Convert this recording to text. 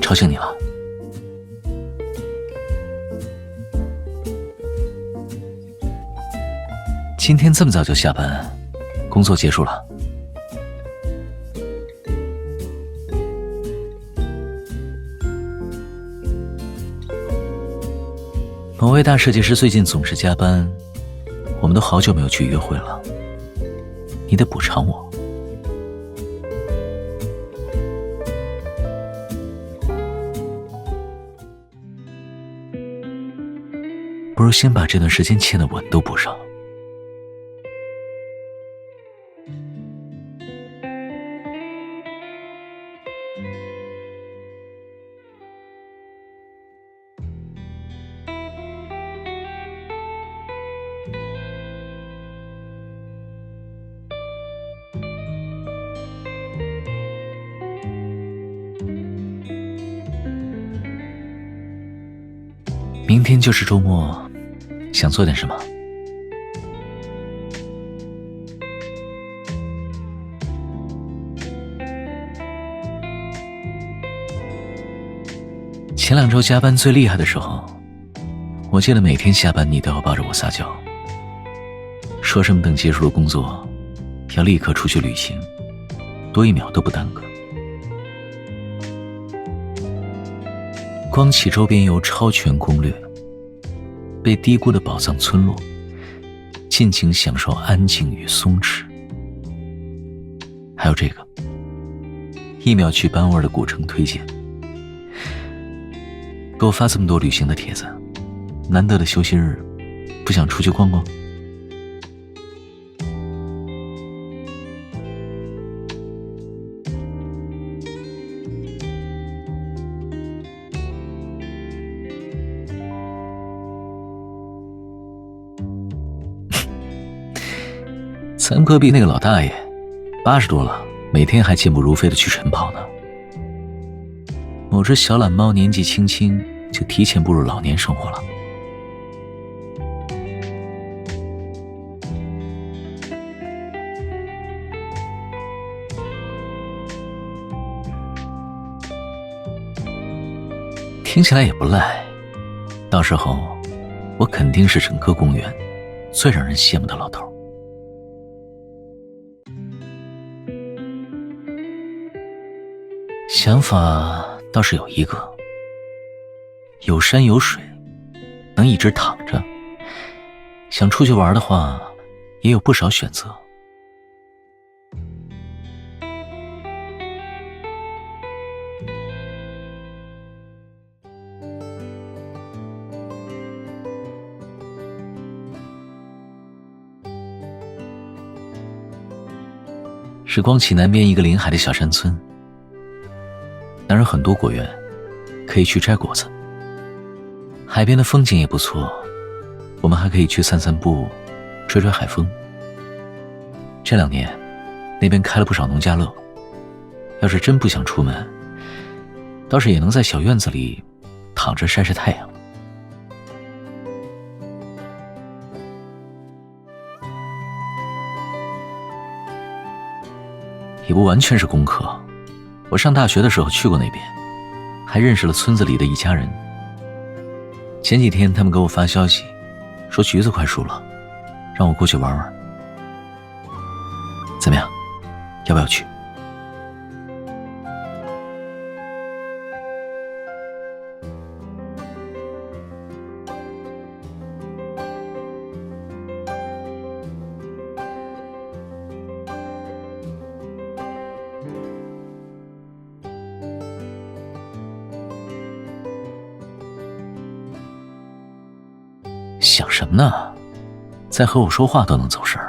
吵醒你了。今天这么早就下班，工作结束了。某位大设计师最近总是加班，我们都好久没有去约会了。你得补偿我。不如先把这段时间欠的吻都补上。明天就是周末，想做点什么？前两周加班最厉害的时候，我记得每天下班你都要抱着我撒娇，说什么等结束了工作，要立刻出去旅行，多一秒都不耽搁。光启周边游超全攻略，被低估的宝藏村落，尽情享受安静与松弛。还有这个，一秒去班味的古城推荐。给我发这么多旅行的帖子，难得的休息日，不想出去逛逛？咱隔壁那个老大爷，八十多了，每天还健步如飞的去晨跑呢。某只小懒猫年纪轻轻就提前步入老年生活了。听起来也不赖，到时候我肯定是整个公园最让人羡慕的老头。想法倒是有一个，有山有水，能一直躺着。想出去玩的话，也有不少选择。是光启南边一个临海的小山村。那儿有很多果园，可以去摘果子。海边的风景也不错，我们还可以去散散步，吹吹海风。这两年，那边开了不少农家乐。要是真不想出门，倒是也能在小院子里躺着晒晒太阳。也不完全是功课。我上大学的时候去过那边，还认识了村子里的一家人。前几天他们给我发消息，说橘子快熟了，让我过去玩玩。怎么样？要不要去？想什么呢？在和我说话都能走神。